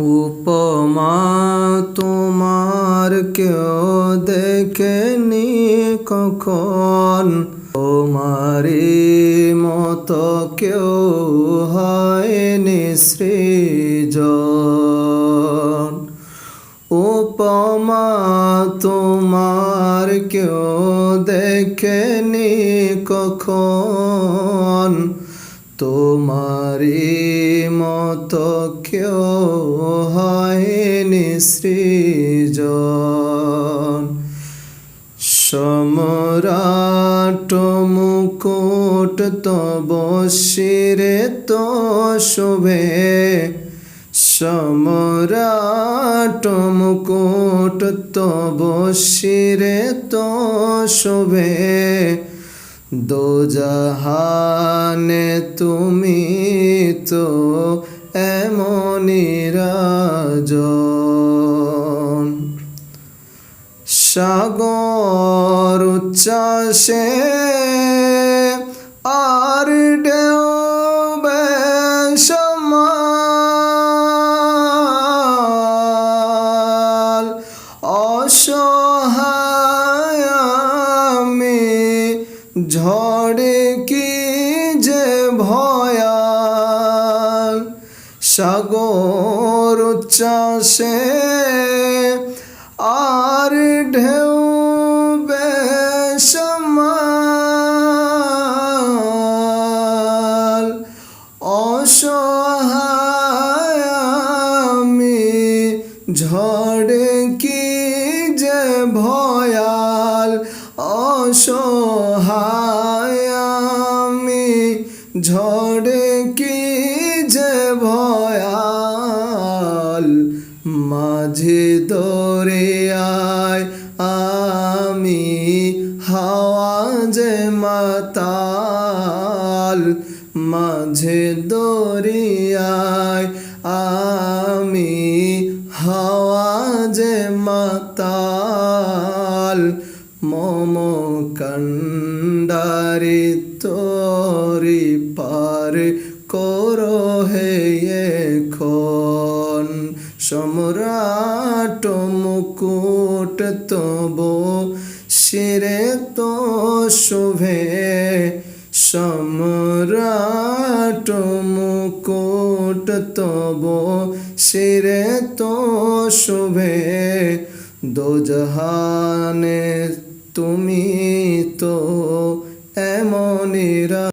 উপমা তোমার কেউ দেখেনি কখন? তোমারই মতো কেউ হয়নি সৃজন। উপমা তোমার কেউ দেখেনি কখন? তোমারই মত কেউ হয়নি সৃজন। সম্রাট মুকুট তব শিরে তো শোভে। সম্রাট মুকুট তব শিরে তো শোভে। দোজাহানে তুমি তো এমনি রাজন। সাগর উচ্ছ্বাসে আর ঢেউ ঝড়ে কি যে ভয়াল? সাগর উচ্ছ্বাসে আর ঢেউ বেসমাল। অসহায় আমি ঝড়ে কি যে ভয়াল? অসহায় আমি ঝড়ে কি যে ভয়াল? মাঝে দরিয়ায় আমি, হাওয়া যে মাতাল। মাঝে দরিয়ায় আমি, হাওয়া যে মাতাল। মম কন্ডারি তোরি পার করো হে এখন। সম্রাট মুকুট তব শিরে তো শোভে। সম্রাট মুকুট তব শিরে তো শোভে। দোজহানে তুমি তো এমনিরা